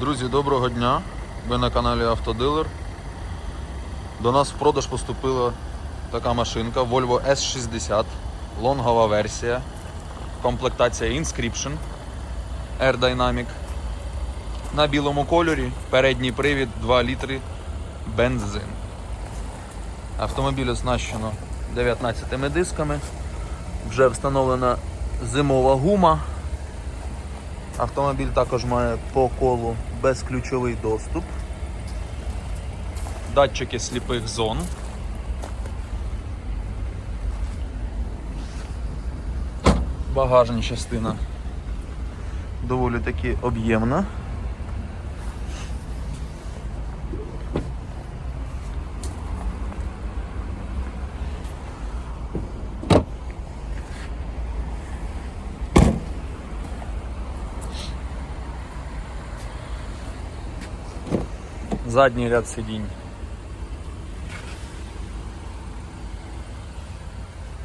Друзі, доброго дня! Ви на каналі Автодилер. До нас в продаж поступила така машинка Volvo S60, лонгова версія, комплектація Inscription, Air Dynamic. На білому кольорі, передній привід 2 літри бензин. Автомобіль оснащено 19 дисками. Вже встановлена зимова гума. Автомобіль також має по колу безключовий доступ. Датчики сліпих зон. Багажна частина доволі таки об'ємна. Задній ряд сидінь.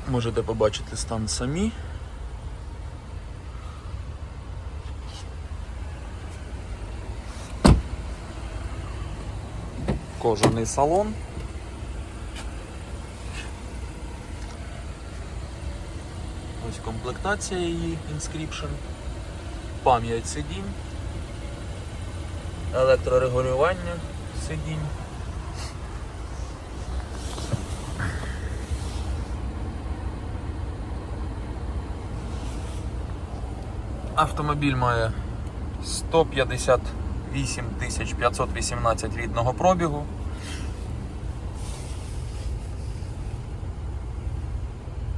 Можете побачити стан самі. Кожаний салон. Ось комплектація її Inscription. Пам'ять сидінь електрорегулювання сидінь. Автомобіль має 158 518 рідного пробігу.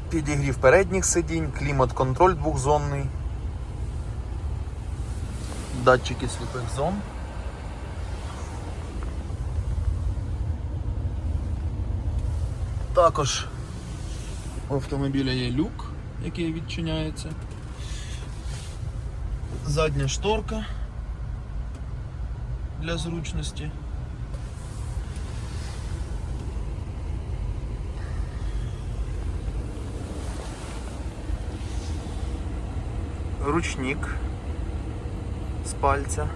Підігрів передніх сидінь, клімат-контроль двохзонний, датчики сліпих зон. Також у автомобіля є люк, який відчиняється. Задня шторка для зручності. Ручник з пальця.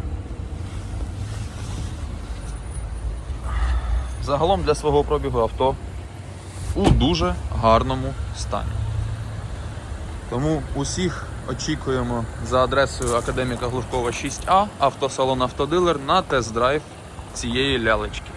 Загалом для свого пробігу авто у дуже гарному стані. Тому усіх очікуємо за адресою Академіка Глушкова 6А, автосалон Автодилер на тест-драйв цієї лялечки.